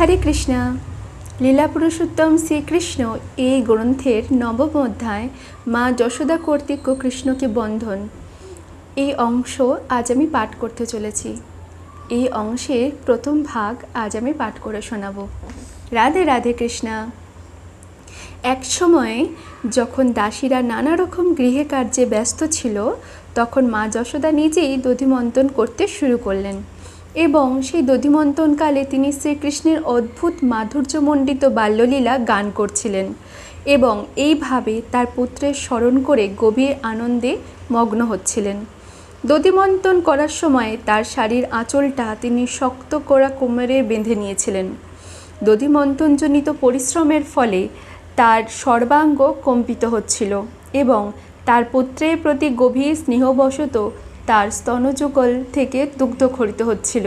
হরে কৃষ্ণা। লীলা পুরুষোত্তম শ্রীকৃষ্ণ এই গ্রন্থের নবম অধ্যায় মা যশোদা কর্তৃক কৃষ্ণকে বন্ধন। এই অংশ আজ আমি পাঠ করতে চলেছি। এই অংশের প্রথম ভাগ আজ আমি পাঠ করে শোনাবো। রাধে রাধে কৃষ্ণা। এক সময়ে যখন দাসীরা নানা রকম গৃহে কার্যে ব্যস্ত ছিল, তখন মা যশোদা নিজেই দধিমন্তন করতে শুরু করলেন। এবং সেই দধিমন্তনকালে তিনি শ্রীকৃষ্ণের অদ্ভুত মাধুর্যমণ্ডিত বাল্যলীলা গান করছিলেন এবং এইভাবে তার পুত্রের স্মরণ করে গভীর আনন্দে মগ্ন হচ্ছিলেন। দধিমন্তন করার সময় তার শাড়ির আঁচলটা তিনি শক্ত করা কোমরে বেঁধে নিয়েছিলেন। দধিমন্তনজনিত পরিশ্রমের ফলে তার সর্বাঙ্গ কম্পিত হচ্ছিল এবং তার পুত্রের প্রতি গভীর স্নেহবশত তার স্তনযুগল থেকে দুগ্ধ খরিত হচ্ছিল।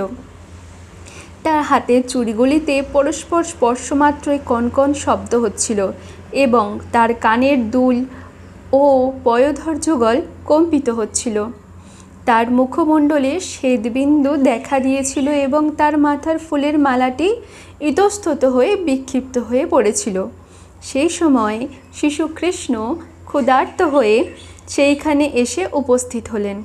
তার হাতের চুড়িগুলিতে পরস্পর স্পর্শমাত্রই কনকন শব্দ হচ্ছিল এবং তার কানের দুল ও পয়োধর যুগল কম্পিত হচ্ছিল। তার মুখমণ্ডলে শ্বেতবিন্দু দেখা দিয়েছিল এবং তার মাথার ফুলের মালাটি ইতস্তত হয়ে বিক্ষিপ্ত হয়ে পড়েছিল। সেই সময় শিশু কৃষ্ণ ক্ষুধার্ত হয়ে সেইখানে এসে উপস্থিত হলেন।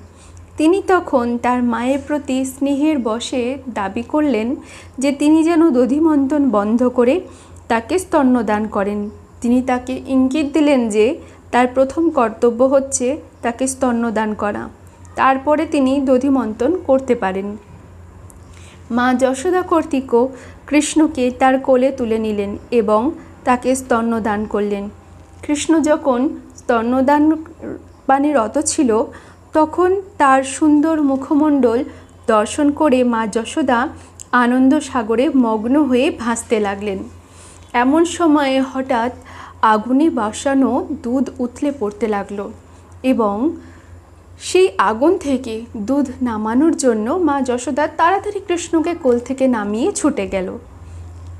তিনি তখন তার মায়ের প্রতি স্নেহের বশে দাবি করলেন যে তিনি যেন দধিমন্তন বন্ধ করে তাকে স্তন্যদান করেন। তিনি তাকে ইঙ্গিত দিলেন যে তার প্রথম কর্তব্য হচ্ছে তাকে স্তন্যদান করা। তারপরে তিনি দধিমন্তন করতে পারেন। মা যশোদা কর্তৃকও কৃষ্ণকে তার কোলে তুলে নিলেন এবং তাকে স্তন্যদান করলেন। কৃষ্ণ যখন স্তন্যদান পানে রত ছিল তখন তার সুন্দর মুখমণ্ডল দর্শন করে মা যশোদা আনন্দ সাগরে মগ্ন হয়ে ভাসতে লাগলেন। এমন সময়ে হঠাৎ আগুনে বাসানো দুধ উথলে পড়তে লাগল এবং সেই আগুন থেকে দুধ নামানোর জন্য মা যশোদা তাড়াতাড়ি কৃষ্ণকে কোল থেকে নামিয়ে ছুটে গেল।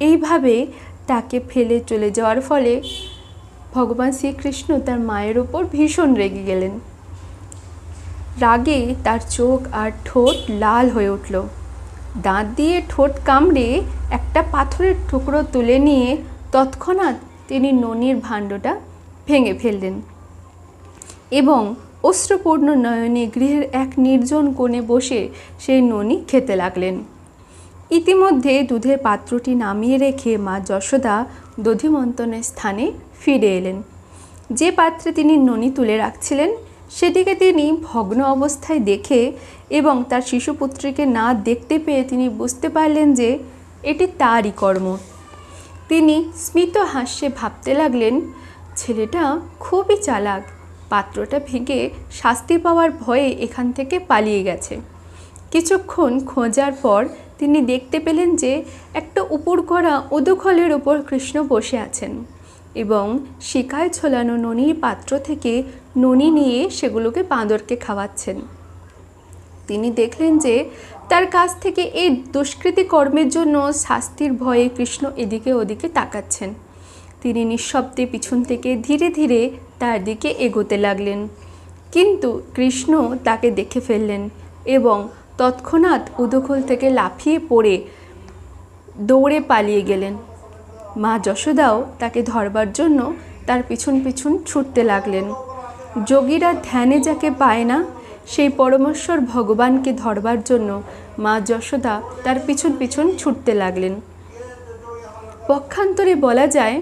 এইভাবে তাকে ফেলে চলে যাওয়ার ফলে ভগবান শ্রীকৃষ্ণ তার মায়ের ওপর ভীষণ রেগে গেলেন। রাগে তার চোখ আর ঠোঁট লাল হয়ে উঠল। দাঁত দিয়ে ঠোঁট কামড়ে একটা পাথরের টুকরো তুলে নিয়ে তৎক্ষণাৎ তিনি ননির ভাণ্ডটা ভেঙে ফেললেন এবং অস্ত্রপূর্ণ নয়নে গৃহের এক নির্জন কোণে বসে সেই ননি খেতে লাগলেন। ইতিমধ্যে দুধের পাত্রটি নামিয়ে রেখে মা যশোদা দধিমন্তনের স্থানে ফিরে এলেন। যে পাত্রে তিনি ননি তুলে রাখছিলেন সেটিকে তিনি ভগ্ন অবস্থায় দেখে এবং তার শিশুপুত্রীকে না দেখতে পেয়ে তিনি বুঝতে পারলেন যে এটি তারই কর্ম। তিনি স্মিত হাস্যে ভাবতে লাগলেন, ছেলেটা খুবই চালাক। পাত্রটা ভেঙে শাস্তি পাওয়ার ভয়ে এখান থেকে পালিয়ে গেছে। কিছুক্ষণ খোঁজার পর তিনি দেখতে পেলেন যে একটা উপর করা উদুখলের ওপর কৃষ্ণ বসে আছেন। এবং শিকায় ঝোলানো ননির পাত্র থেকে ননি নিয়ে সেগুলোকে বাঁদরকে খাওয়াচ্ছেন। তিনি দেখলেন যে তার কাছ থেকে এই দুষ্কৃতি কর্মের জন্য শাস্তির ভয়ে কৃষ্ণ এদিকে ওদিকে তাকাচ্ছেন। তিনি নিঃশব্দে পিছন থেকে ধীরে ধীরে তার দিকে এগোতে লাগলেন। কিন্তু কৃষ্ণ তাকে দেখে ফেললেন এবং তৎক্ষণাৎ উদুখোল থেকে লাফিয়ে পড়ে দৌড়ে পালিয়ে গেলেন। মা যশোদাও তাকে ধরবার জন্য তার পিছন পিছন ছুটতে লাগলেন। যোগীরা ধ্যানে যাকে পায় না, সেই পরমেশ্বর ভগবানকে ধরবার জন্য মা যশোদা তার পিছন পিছন ছুটতে লাগলেন। পক্ষান্তরে বলা যায়,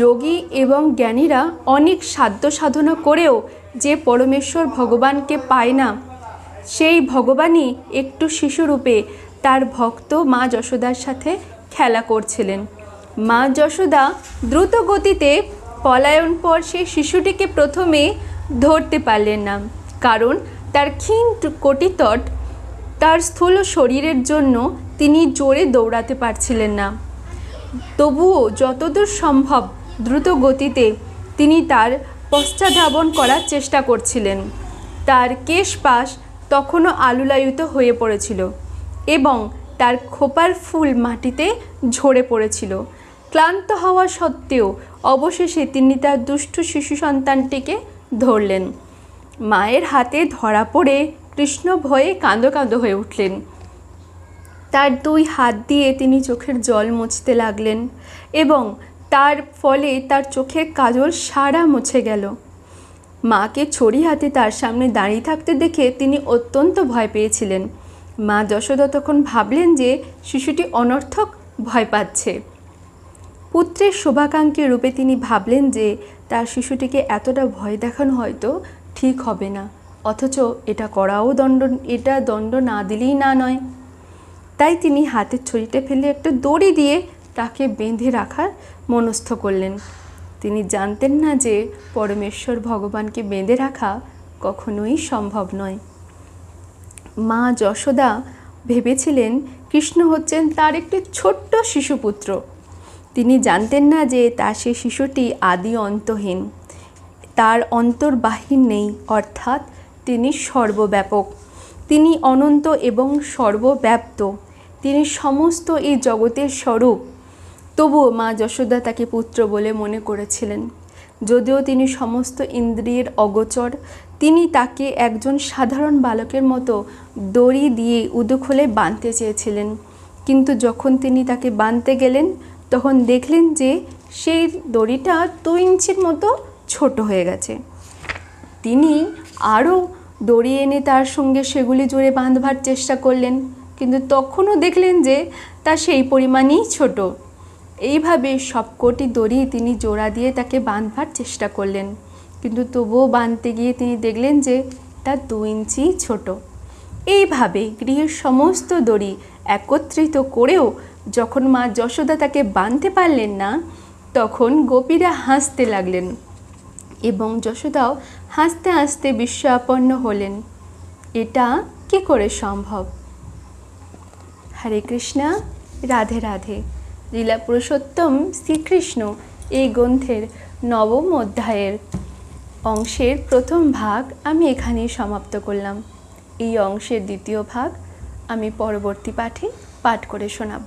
যোগী এবং জ্ঞানীরা অনেক সাধ্য সাধনা করেও যে পরমেশ্বর ভগবানকে পায় না, সেই ভগবানই একটু শিশুরূপে তার ভক্ত মা যশোদার সাথে খেলা করছিলেন। মা যশোদা দ্রুত গতিতে পলায়ন পর সেই শিশুটিকে প্রথমে ধরতে পারলেন না, কারণ তার ক্ষীণ কটিতট তার স্থূল শরীরের জন্য তিনি জোরে দৌড়াতে পারছিলেন না। তবুও যতদূর সম্ভব দ্রুত গতিতে তিনি তার পশ্চাধাবন করার চেষ্টা করছিলেন। তার কেশ পাশ তখনও আলুলায়িত হয়ে পড়েছিল এবং তার খোপার ফুল মাটিতে ঝরে পড়েছিল। ক্লান্ত হওয়া সত্ত্বেও অবশেষে তিনি তার দুষ্টু শিশু সন্তানটিকে ধরলেন। মায়ের হাতে ধরা পড়ে কৃষ্ণ ভয়ে কাঁদো কাঁদো হয়ে উঠলেন। তার দুই হাত দিয়ে তিনি চোখের জল মুছতে লাগলেন এবং তার ফলে তার চোখের কাজল সারা মুছে গেল। মাকে ছড়ি হাতে তার সামনে দাঁড়িয়ে থাকতে দেখে তিনি অত্যন্ত ভয় পেয়েছিলেন। মা যশোদা তখন ভাবলেন যে শিশুটি অনর্থক ভয় পাচ্ছে। পুত্রের শোভাকাঙ্ক্ষী রূপে তিনি ভাবলেন যে তার শিশুটিকে এতটা ভয় দেখানো হয়তো ঠিক হবে না। অথচ এটা করাও দণ্ড, এটা দণ্ড না দিলেই না নয়। তাই তিনি হাতের ছড়িতে ফেলে একটা দড়ি দিয়ে তাকে বেঁধে রাখার মনস্থ করলেন। তিনি জানতেন না যে পরমেশ্বর ভগবানকে বেঁধে রাখা কখনোই সম্ভব নয়। মা যশোদা ভেবেছিলেন কৃষ্ণ হচ্ছেন তার একটি ছোট্ট শিশুপুত্র। তিনি জানতেন না যে তার সেই শিশুটি আদি অন্তহীন। তার অন্তর্বাহীন নেই, অর্থাৎ তিনি সর্বব্যাপক। তিনি অনন্ত এবং সর্বব্যাপ্ত। তিনি সমস্ত এই জগতের স্বরূপ। তবুও মা যশোদা তাকে পুত্র বলে মনে করেছিলেন। যদিও তিনি সমস্ত ইন্দ্রিয়ের অগোচর, তিনি তাকে একজন সাধারণ বালকের মতো দড়ি দিয়ে উদুখোলে বাঁধতে চেয়েছিলেন। কিন্তু যখন তিনি তাকে বাঁধতে গেলেন তখন দেখলেন যে সেই দড়িটা দু ইঞ্চির মতো ছোট হয়ে গেছে। তিনি আরও দড়ি এনে তার সঙ্গে সেগুলি জোরে বাঁধবার চেষ্টা করলেন, কিন্তু তখনও দেখলেন যে তা সেই পরিমাণেই ছোট। এইভাবে সবকটি দড়ি তিনি জোড়া দিয়ে তাকে বাঁধবার চেষ্টা করলেন, কিন্তু তবুও বাঁধতে গিয়ে তিনি দেখলেন যে তা দু ইঞ্চি ছোট। এইভাবে গৃহের সমস্ত দড়ি একত্রিত করেও যখন মা যশোদা তাকে বাঁধতে পারলেন না, তখন গোপীরা হাসতে লাগলেন এবং যশোদাও হাসতে হাসতে বিস্ময়াপন্ন হলেন। এটা কি করে সম্ভব? হরে কৃষ্ণা, রাধে রাধে। লীলা পুরুষোত্তম শ্রীকৃষ্ণ এই গ্রন্থের নবম অধ্যায়ের অংশের প্রথম ভাগ আমি এখানেই সমাপ্ত করলাম। এই অংশের দ্বিতীয় ভাগ আমি পরবর্তী পাঠে পাঠ করে শোনাব।